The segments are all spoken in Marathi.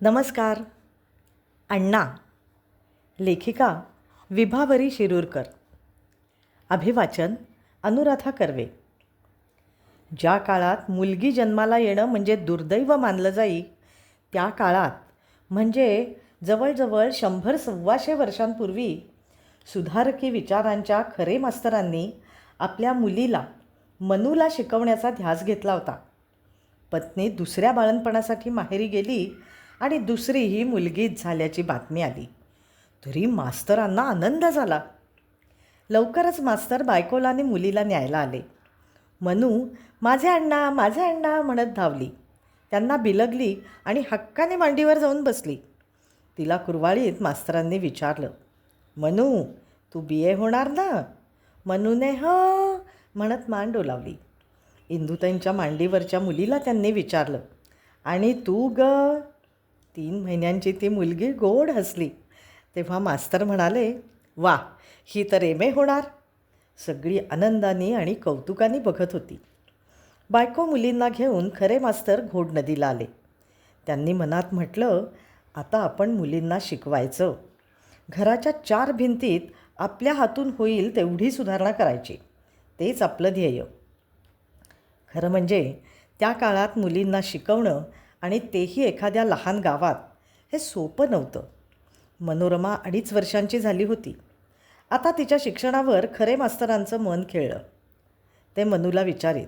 नमस्कार. अण्णा. लेखिका विभावरी शिरूरकर. अभिवाचन अनुराधा कर्वे. ज्या काळात मुलगी जन्माला येणं म्हणजे दुर्दैव मानलं जाई त्या काळात म्हणजे जवळजवळ शंभर सव्वाशे वर्षांपूर्वी सुधारकी विचारांच्या खरे मास्तरांनी आपल्या मुलीला मनूला शिकवण्याचा ध्यास घेतला होता. पत्नी दुसऱ्या बाळणपणासाठी माहेरी गेली आणि दुसरी ही मुलगीच झाल्याची बातमी आली. तरी मास्तरांना आनंद झाला. लवकरच मास्तर बायकोला आणि मुलीला न्यायला आले. मनू माझे अण्णा माझे अण्णा म्हणत धावली. त्यांना बिलगली आणि हक्काने मांडीवर जाऊन बसली. तिला कुरवाळीत मास्तरांनी विचारलं मनू तू बी ए होणार ना? मनूने ह म्हणत मान डोलावली. इंदुताईंच्या मांडीवरच्या मुलीला त्यांनी विचारलं आणि तू ग? तीन महिन्यांची ती मुलगी गोड हसली. तेव्हा मास्तर म्हणाले वा ही तर एम ए होणार. सगळी आनंदाने आणि कौतुकाने बघत होती. बायको मुलींना घेऊन खरे मास्तर घोड नदीला आले. त्यांनी मनात म्हटलं आता आपण मुलींना शिकवायचं. घराच्या चार भिंतीत आपल्या हातून होईल तेवढी सुधारणा करायची. तेच आपलं ध्येय. खरं म्हणजे त्या काळात मुलींना शिकवणं आणि तेही एखाद्या लहान गावात. हे सोपं नव्हतं. मनोरमा अडीच वर्षांची झाली होती. आता तिच्या शिक्षणावर खरे मास्तरांचं मन खेळलं. ते मनूला विचारित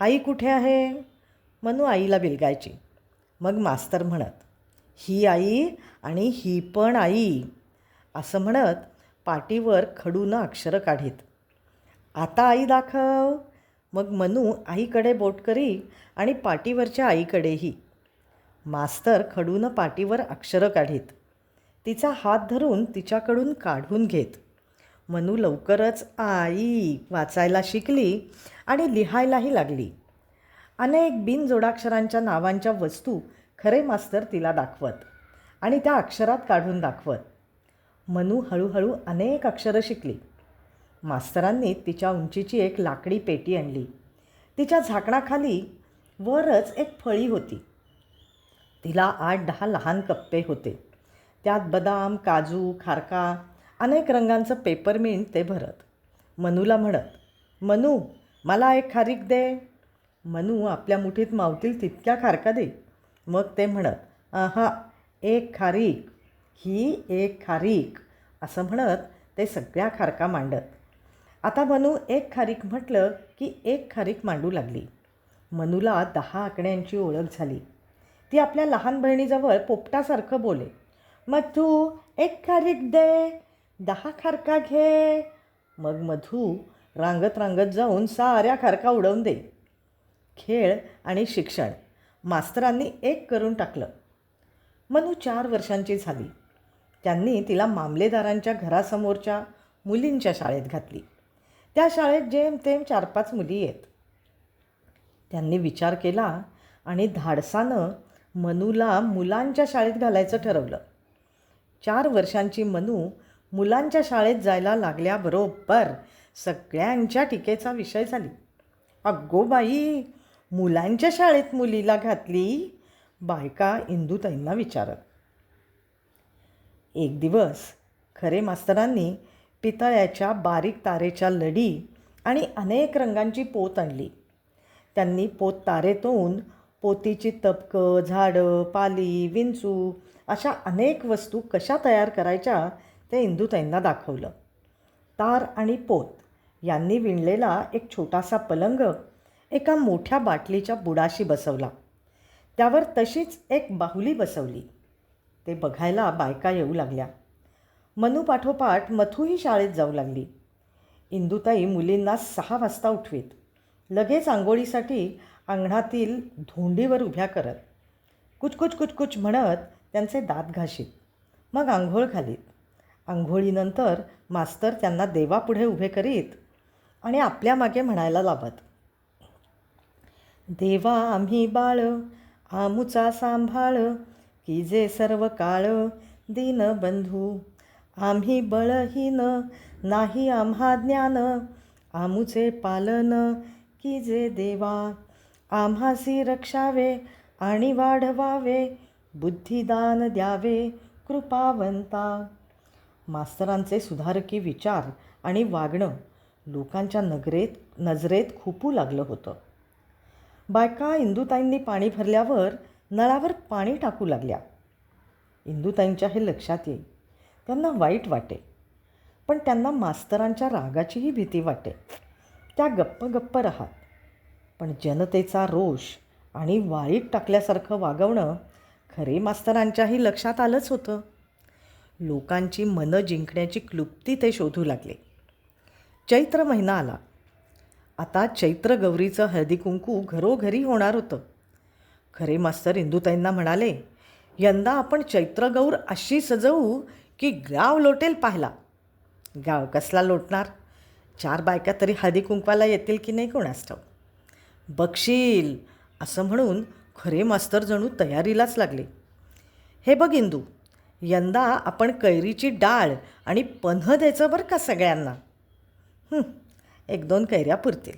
आई कुठे आहे? मनू आईला बिलगायची. मग मास्तर म्हणत ही आई आणि ही पण आई. असं म्हणत पाटीवर खडूनं अक्षरं काढीत आता आई दाखव. मग मनू आईकडे बोट करी आणि पाटीवरच्या आईकडेही. मास्तर खडूनं पाटीवर अक्षरं काढीत. तिचा हात धरून तिच्याकडून काढून घेत. मनू लवकरच आई वाचायला शिकली आणि लिहायलाही लागली. अनेक बिनजोडाक्षरांच्या नावांच्या वस्तू खरे मास्तर तिला दाखवत आणि त्या अक्षरात काढून दाखवत. मनू हळूहळू अनेक अक्षरं शिकली. मास्तरांनी तिच्या उंचीची एक लाकडी पेटी आणली. तिच्या झाकणाखाली वरच एक फळी होती. तिला आठ दहा लहान कप्पे होते. त्यात बदाम काजू खारका अनेक रंगांचं पेपरमिंट ते भरत. मनूला म्हणत मनू मला एक खारीक दे. मनू आपल्या मुठीत मावतील तितक्या खारका दे. मग ते म्हणत आहा एक खारीक ही एक खारीक असं म्हणत ते सगळ्या खारका मांडत. आता मनू एक खारीक म्हटलं की एक खारीक मांडू लागली. मनूला दहा आकड्यांची ओळख झाली. ती आपल्या लहान बहिणीजवळ पोपटासारखं बोले. मधू एक खारीक दे दहा खारका घे. मग मधू रांगत रांगत जाऊन साऱ्या खारका उडवून दे. खेळ आणि शिक्षण मास्तरांनी एक करून टाकलं. मनू चार वर्षांची झाली. त्यांनी तिला मामलेदारांच्या घरासमोरच्या मुलींच्या शाळेत घातली. त्या शाळेत जेमतेम चार पाच मुली आहेत. त्यांनी विचार केला आणि धाडसानं मनूला मुलांच्या शाळेत घालायचं ठरवलं. चार वर्षांची मनू मुलांच्या शाळेत जायला लागल्याबरोबर सगळ्यांच्या टीकेचा विषय झाली. अगो बाई मुलांच्या शाळेत मुलीला घातली? बायका इंदुताईंना विचारत. एक दिवस खरे मास्तरांनी पितळ्याच्या बारीक तारेच्या लढी आणि अनेक रंगांची पोत आणली. त्यांनी पोत तारेतून पोतीची तपकं झाडं पाली विंचू अशा अनेक वस्तू कशा तयार करायच्या ते इंदुताईंना दाखवलं. तार आणि पोत यांनी विणलेला एक छोटासा पलंग एका मोठ्या बाटलीच्या बुडाशी बसवला. त्यावर तशीच एक बाहुली बसवली. ते बघायला बायका येऊ लागल्या. मनूपाठोपाठ मथूही शाळेत जाऊ लागली. इंदुताई मुलींना सहा वाजता उठवीत. लगेच आंघोळीसाठी अंगणातील धोंडीवर उभ्या करत. कुचकुच कुचकुच म्हणत त्यांचे दात घाशीत. मग आंघोळ घालीत. आंघोळीनंतर मास्तर त्यांना देवापुढे उभे करीत आणि आपल्या मागे म्हणायला लावत. देवा आम्ही बाळ आमुचा सांभाळ की जे सर्व काळ दीनबंधू आम्ही बळहीन नाही आम्हा ज्ञान. आमुचे पालन की जे देवा. आम्हासी रक्षावे आणि वाढवावे बुद्धिदान द्यावे कृपावंता. मास्तरांचे सुधारकी विचार आणि वागणं लोकांच्या नगरेत नजरेत खुपू लागलं होतं. बायका इंदुताईंनी पाणी भरल्यावर नळावर पाणी टाकू लागल्या. इंदुताईंच्या हे लक्षात येईल. त्यांना वाईट वाटे. पण त्यांना मास्तरांच्या रागाचीही भीती वाटे. त्या गप्प गप्प राहात. पण जनतेचा रोष आणि वाईट टाकल्यासारखं वागवणं खरे मास्तरांच्याही लक्षात आलंच होतं. लोकांची मनं जिंकण्याची क्लुप्ती ते शोधू लागले. चैत्र महिना आला. आता चैत्र गौरीचं हळदी कुंकू घरोघरी होणार होतं. खरे मास्तर इंदुताईंना म्हणाले यंदा आपण चैत्रगौर अशी सजवू की गाव लोटेल पाहिला. गाव कसला लोटणार? चार बायका तरी हळदी कुंकवाला येतील की नाही कोणास ठाऊक? बघशील असं म्हणून खरे मास्तर जणू तयारीलाच लागले. हे बघ इंदू यंदा आपण कैरीची डाळ आणि पन्ह द्यायचं बरं का सगळ्यांना? एक दोन कैऱ्या पुरतील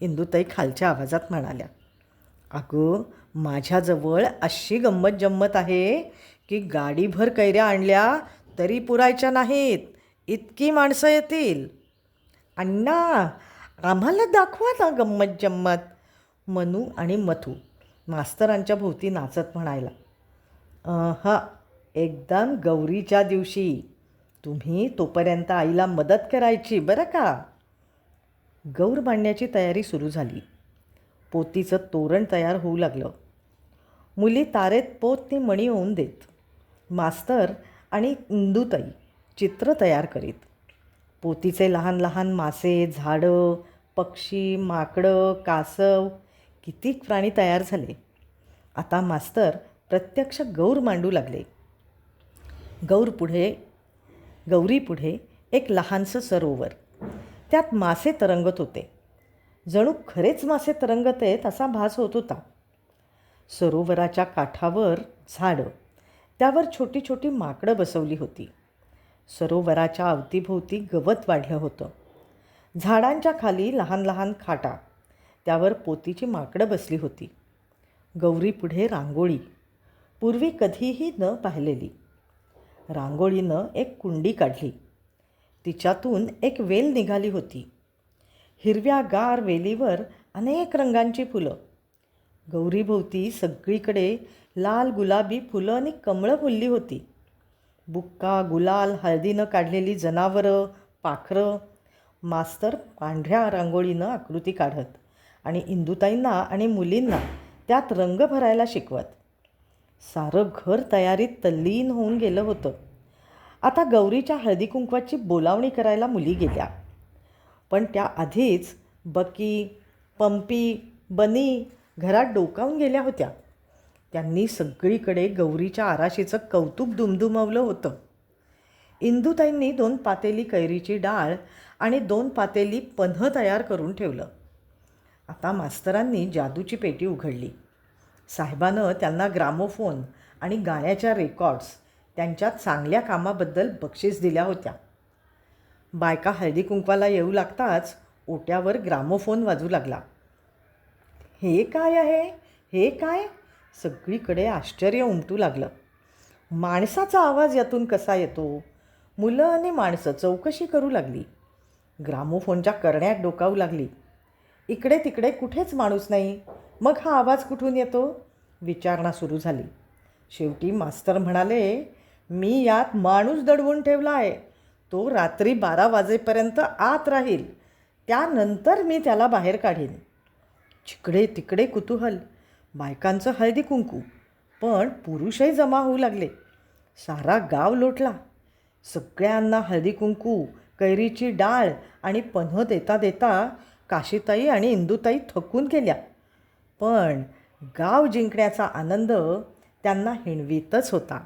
इंदूताई खालच्या आवाजात म्हणाल्या. अगं माझ्याजवळ अशी गंमत जम्मत आहे की गाडीभर कैऱ्या आणल्या तरी पुरायच्या नाहीत. इतकी माणसं येतील. अण्णा आम्हाला दाखवा ना गंमत जम्मत मनू आणि मथू मास्तरांच्या भोवती नाचत म्हणायला. हा एकदम गौरीच्या दिवशी. तुम्ही तोपर्यंत आईला मदत करायची बरं का? गौर बांधण्याची तयारी सुरू झाली. पोतीचं तोरण तयार होऊ लागलं. मुली तारेत पोत ती मणी होऊन देत. मास्तर आणि इंदुताई चित्र तयार करीत. पोतीचे लहान लहान मासे झाडं पक्षी माकडं कासव कितीक प्राणी तयार झाले. आता मास्तर प्रत्यक्ष गौर मांडू लागले. गौर पुढे गौरी पुढे एक लहानसं सरोवर. त्यात मासे तरंगत होते. जणू खरेच मासे तरंगत आहेत असा भास होत होता. सरोवराच्या काठावर झाडं त्यावर छोटी छोटी माकडं बसवली होती. सरोवराच्या अवतीभोवती गवत वाढलं होतं. झाडांच्या खाली लहान लहान खाटा. त्यावर पोतीची माकडं बसली होती. गौरीपुढे रांगोळी. पूर्वी कधीही न पाहिलेली. रांगोळीनं एक कुंडी काढली. तिच्यातून एक वेल निघाली होती. हिरव्यागार वेलीवर अनेक रंगांची फुलं. गौरीभोवती सगळीकडे लाल गुलाबी फुलं आणि कमळं फुलली होती. बुक्का गुलाल हळदीनं काढलेली जनावरं पाखरं. मास्तर पांढऱ्या रांगोळीनं आकृती काढत आणि इंदुताईंना आणि मुलींना त्यात रंग भरायला शिकवत. सारं घर तयारीत तल्लीन होऊन गेलं होतं. आता गौरीच्या हळदी कुंकवाची बोलावणी करायला मुली गेल्या. पण त्याआधीच बकी पंपी बनी घरात डोकावून गेल्या होत्या. त्यांनी सगळीकडे गौरीच्या आराशीचं कौतुक दुमदुमवलं होतं. इंदुताईंनी दोन पातेली कैरीची डाळ आणि दोन पातेली पन्ह तयार करून ठेवलं. आता मास्तरांनी जादूची पेटी उघडली. साहेबानं त्यांना ग्रामोफोन आणि गाण्याच्या रेकॉर्ड्स त्यांच्या चांगल्या कामाबद्दल बक्षीस दिल्या होत्या. बायका हळदी कुंकवाला येऊ लागताच ओट्यावर ग्रामोफोन वाजू लागला. हे काय आहे? हे काय? सगळीकडे आश्चर्य उमटू लागलं. माणसाचा आवाज यातून कसा येतो? मुलं आणि माणसं चौकशी करू लागली. ग्रामोफोनच्या करण्यात डोकावू लागली. इकडे तिकडे कुठेच माणूस नाही. मग हा आवाज कुठून येतो? विचारणा सुरू झाली. शेवटी मास्तर म्हणाले मी यात माणूस दडवून ठेवला आहे. तो रात्री बारा वाजेपर्यंत आत राहील. त्यानंतर मी त्याला बाहेर काढीन. जिकडे तिकडे कुतूहल. बायकांचं हळदी कुंकू. पण पुरुषही जमा होऊ लागले. सारा गाव लोटला. सगळ्यांना हळदी कुंकू कैरीची डाळ आणि पन्ह देता देता काशीताई आणि इंदुताई थकून गेल्या. पण गाव जिंकण्याचा आनंद त्यांना हिणवीतच होता.